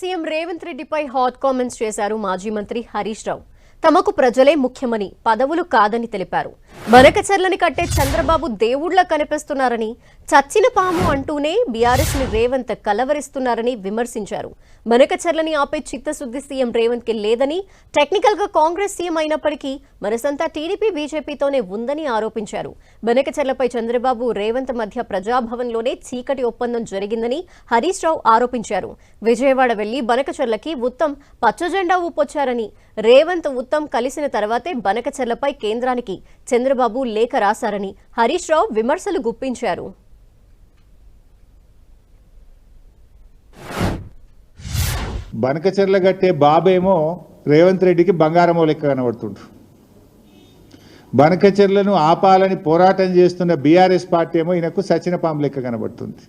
CM Revanth రెడ్డిపై hot comments చేశారు మాజీ మంత్రి హరీష్ రావు. తమకు ప్రజలే ముఖ్యమని పదవులు కాదని తెలిపారు. బనకచర్లని కట్టే చంద్రబాబు దేవుళ్ళ కనిపిస్తున్నారని చచ్చిన పాము అంటూనే బీఆర్ఎస్ని రేవంత్ కలవరిస్తున్నారని విమర్శించారు. మనకచర్లని ఆపే చిత్తశుద్ధి సీఎం రేవంత్కి లేదని టెక్నికల్గా కాంగ్రెస్ సీఎం అయినప్పటికీ మనసంతా టీడీపీ బీజేపీతోనే ఉందని ఆరోపించారు. బనకచర్లపై చంద్రబాబు రేవంత్ మధ్య ప్రజాభవన్లోనే చీకటి ఒప్పందం జరిగిందని హరీష్ రావు ఆరోపించారు. విజయవాడ వెళ్ళి బనకచర్లకి ఉత్తమ్ పచ్చజెండా ఊపొచ్చారని రేవంత్ ఉత్తమ్ కలిసిన తర్వాతే బనకచర్లపై కేంద్రానికి చంద్రబాబు లేఖ రాశారని హరీష్ రావు విమర్శలు గుప్పించారు. బనకచెర్ల కట్టే బాబేమో రేవంత్ రెడ్డికి బంగారమో లెక్క కనబడుతుండ్రు. బనకచెర్లను ఆపాలని పోరాటం చేస్తున్న బీఆర్ఎస్ పార్టీ ఏమో ఈయనకు సచినపాము లెక్క కనబడుతుంది.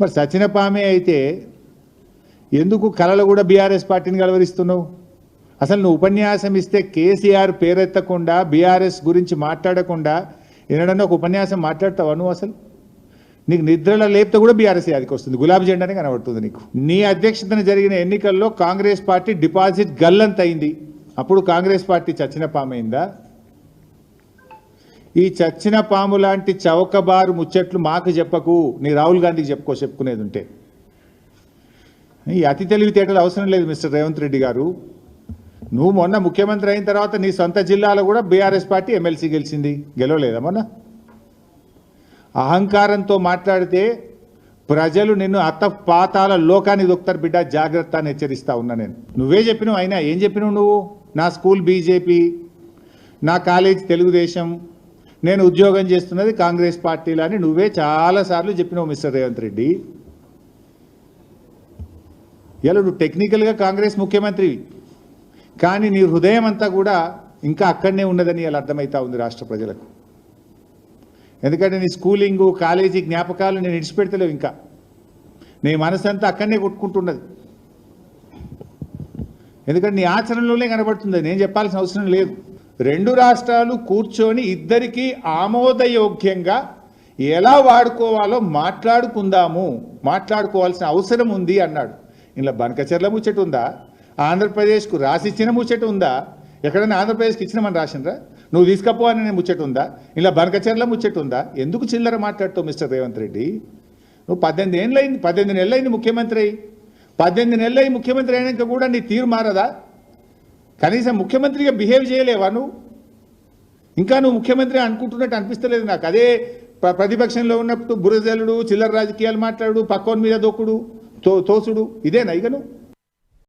మరి సచినపామే అయితే ఎందుకు కళలు కూడా బీఆర్ఎస్ పార్టీని కలవరిస్తున్నావు? అసలు నువ్వు ఉపన్యాసం ఇస్తే కేసీఆర్ పేరెత్తకుండా బీఆర్ఎస్ గురించి మాట్లాడకుండా ఎన్నడన్నా ఒక ఉపన్యాసం మాట్లాడతావా నువ్వు అసలు? నీకు నిద్రలో లేపితే కూడా బీఆర్ఎస్ యాదికి వస్తుంది. గులాబీ జెండానే కనబడుతుంది నీకు. నీ అధ్యక్షతన జరిగిన ఎన్నికల్లో కాంగ్రెస్ పార్టీ డిపాజిట్ గల్లంత అయింది అప్పుడు కాంగ్రెస్ పార్టీ చచ్చిన పామైందా? ఈ చచ్చిన పాము లాంటి చౌకబారు ముచ్చట్లు మాకు చెప్పకు. నీ రాహుల్ గాంధీకి చెప్పుకో చెప్పుకునేది ఉంటే. ఈ అతి తెలివితేటలు అవసరం లేదు మిస్టర్ రేవంత్ రెడ్డి గారు. నువ్వు మొన్న ముఖ్యమంత్రి అయిన తర్వాత నీ సొంత జిల్లాలో కూడా బీఆర్ఎస్ పార్టీ ఎమ్మెల్సీ గెలిచింది. గెలవలేదా మొన్న? అహంకారంతో మాట్లాడితే ప్రజలు నిన్ను అత్త పాతాల లోకానికి దొక్కుతారు బిడ్డ జాగ్రత్త అని హెచ్చరిస్తా ఉన్నా నేను. నువ్వే చెప్పినావు అయినా ఏం చెప్పినావు నువ్వు? నా స్కూల్ బీజేపీ నా కాలేజ్ తెలుగుదేశం నేను ఉద్యోగం చేస్తున్నది కాంగ్రెస్ పార్టీలో అని నువ్వే చాలాసార్లు చెప్పినావు మిస్టర్ రేవంత్ రెడ్డి. ఇలా నువ్వు టెక్నికల్గా కాంగ్రెస్ ముఖ్యమంత్రివి కానీ నీ హృదయం అంతా కూడా ఇంకా అక్కడనే ఉన్నదని ఇలా అర్థమవుతా ఉంది రాష్ట్ర ప్రజలకు. ఎందుకంటే నీ స్కూలింగు కాలేజీ జ్ఞాపకాలు నేను ఇడిచిపెడతలేవు ఇంకా. నీ మనసంతా అక్కడనే కొట్టుకుంటున్నది. ఎందుకంటే నీ ఆచరణలోనే కనబడుతుంది. నేను చెప్పాల్సిన అవసరం లేదు. రెండు రాష్ట్రాలు కూర్చొని ఇద్దరికీ ఆమోదయోగ్యంగా ఎలా వాడుకోవాలో మాట్లాడుకుందాము. మాట్లాడుకోవాల్సిన అవసరం ఉంది అన్నాడు. ఇలా బనకచర్ల ముచ్చట ఉందా? ఆంధ్రప్రదేశ్కు రాసిచ్చిన ముచ్చట ఉందా? ఎక్కడైనా ఆంధ్రప్రదేశ్కి ఇచ్చినామని రాసిండ్రా? నువ్వు తీసుకపో అని నేను ముచ్చట ఉందా? ఇలా బనకచెర్ల ముచ్చట ఉందా? ఎందుకు చిల్లర మాట్లాడుతావు మిస్టర్ రేవంత్ రెడ్డి? నువ్వు పద్దెనిమిది ఏళ్ళైంది పద్దెనిమిది నెలలైంది ముఖ్యమంత్రి అయ్యి. పద్దెనిమిది నెలలై ముఖ్యమంత్రి అయినాక కూడా నీ తీరు మారదా? కనీసం ముఖ్యమంత్రిగా బిహేవ్ చేయలేవా నువ్వు? ఇంకా నువ్వు ముఖ్యమంత్రి అనుకుంటున్నట్టు అనిపిస్తలేదు నాకు. అదే ప్ర- ప్రతిపక్షంలో ఉన్నప్పుడు బురజలుడు చిల్లర రాజకీయాలు మాట్లాడు పక్కోని మీద దొక్కుడు తో తోసుడు. ఇదేనా ఇక నువ్వు?